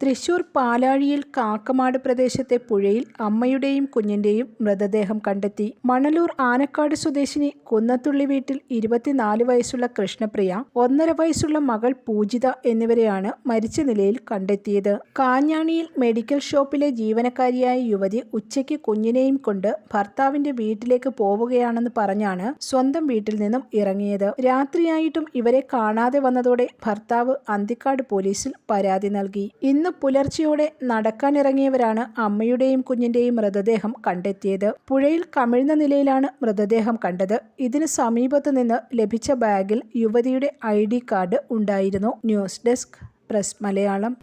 തൃശൂർ പാലാഴിയിൽ കാക്കമാട് പ്രദേശത്തെ പുഴയിൽ അമ്മയുടെയും കുഞ്ഞിന്റെയും മൃതദേഹം കണ്ടെത്തി. മണലൂർ ആനക്കാട് സ്വദേശിനി കുന്നത്തുള്ളി വീട്ടിൽ ഇരുപത്തിനാല് വയസ്സുള്ള കൃഷ്ണപ്രിയ ഒന്നര വയസ്സുള്ള മകൾ പൂജിത എന്നിവരെയാണ് മരിച്ച നിലയിൽ കണ്ടെത്തിയത്. കാഞ്ഞാണിയിൽ മെഡിക്കൽ ഷോപ്പിലെ ജീവനക്കാരിയായ യുവതി ഉച്ചയ്ക്ക് കുഞ്ഞിനെയും കൊണ്ട് ഭർത്താവിന്റെ വീട്ടിലേക്ക് പോവുകയാണെന്ന് പറഞ്ഞാണ് സ്വന്തം വീട്ടിൽ നിന്നും ഇറങ്ങിയത്. രാത്രിയായിട്ടും ഇവരെ കാണാതെ വന്നതോടെ ഭർത്താവ് അന്തിക്കാട് പോലീസിൽ പരാതി നൽകി. ഇന്ന് പുലർച്ചെയോടെ നടക്കാനിറങ്ങിയവരാണ് അമ്മയുടെയും കുഞ്ഞിന്റെയും മൃതദേഹം കണ്ടെത്തിയത്. പുഴയിൽ കമിഴ്ന്ന നിലയിലാണ് മൃതദേഹം കണ്ടത്. ഇതിന് സമീപത്തു നിന്ന് ലഭിച്ച ബാഗിൽ യുവതിയുടെ ഐ കാർഡ് ഉണ്ടായിരുന്നു. News desk press Malayalam.